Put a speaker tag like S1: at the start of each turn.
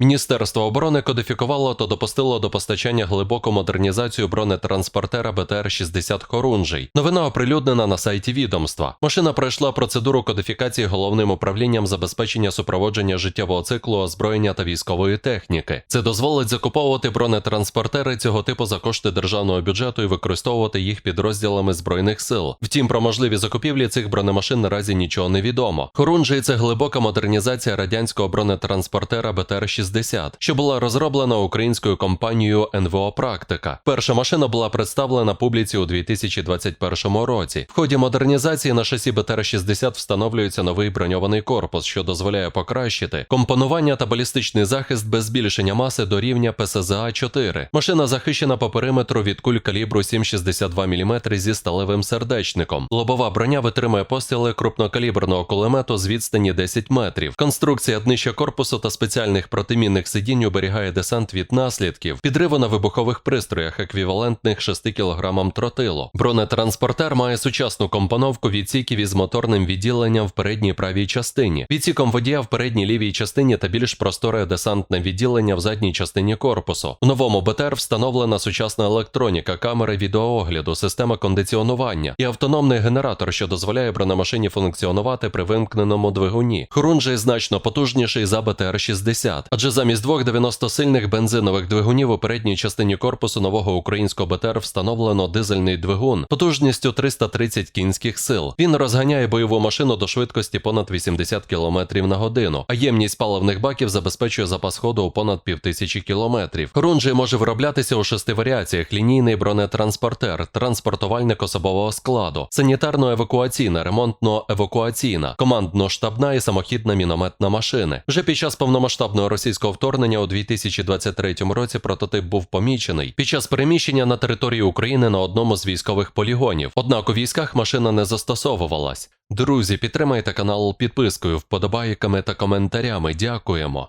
S1: Міністерство оборони кодифікувало та допустило до постачання глибоку модернізацію бронетранспортера БТР-60 Хорунжий. Новина оприлюднена на сайті відомства. Машина пройшла процедуру кодифікації головним управлінням забезпечення супроводження життєвого циклу озброєння та військової техніки. Це дозволить закуповувати бронетранспортери цього типу за кошти державного бюджету і використовувати їх підрозділами збройних сил. Втім, про можливі закупівлі цих бронемашин наразі нічого не відомо. Хорунжий це глибока модернізація радянського бронетранспортера БТР-60, що була розроблена українською компанією НВО Практика. Перша машина була представлена публіці у 2021 році. В ході модернізації на шасі БТР-60 встановлюється новий броньований корпус, що дозволяє покращити компонування та балістичний захист без збільшення маси до рівня ПСЗА-4. Машина захищена по периметру від куль калібру 7,62 мм зі сталевим сердечником. Лобова броня витримує постріли крупнокаліберного кулемету з відстані 10 метрів. Конструкція днища корпусу та спеціальних протимінних сидінь оберігає десант від наслідків, підриву на вибухових пристроях, еквівалентних 6 кг тротилу. Бронетранспортер має сучасну компоновку відсіків із моторним відділенням в передній правій частині, відсіком водія в передній лівій частині та більш просторе десантне відділення в задній частині корпусу. У новому БТР встановлена сучасна електроніка, камери відеоогляду, система кондиціонування і автономний генератор, що дозволяє бронемашині функціонувати при вимкненому двигуні. Хорунжий значно потужніший за БТР-60, адже замість двох 90-сильних бензинових двигунів у передній частині корпусу нового українського БТР встановлено дизельний двигун потужністю 330 кінських сил. Він розганяє бойову машину до швидкості понад 80 км на годину, а ємність паливних баків забезпечує запас ходу у понад півтисячі кілометрів. Хорунжий може вироблятися у шести варіаціях: лінійний бронетранспортер, транспортувальник особового складу, санітарно-евакуаційна, ремонтно-евакуаційна, командно-штабна і самохідна мінометна машини. Вже під час повномасштабного російського вторгнення у 2023 році прототип був помічений під час переміщення на територію України на одному з військових полігонів. Однак у військах машина не застосовувалась. Друзі, підтримайте канал підпискою, вподобайками та коментарями. Дякуємо.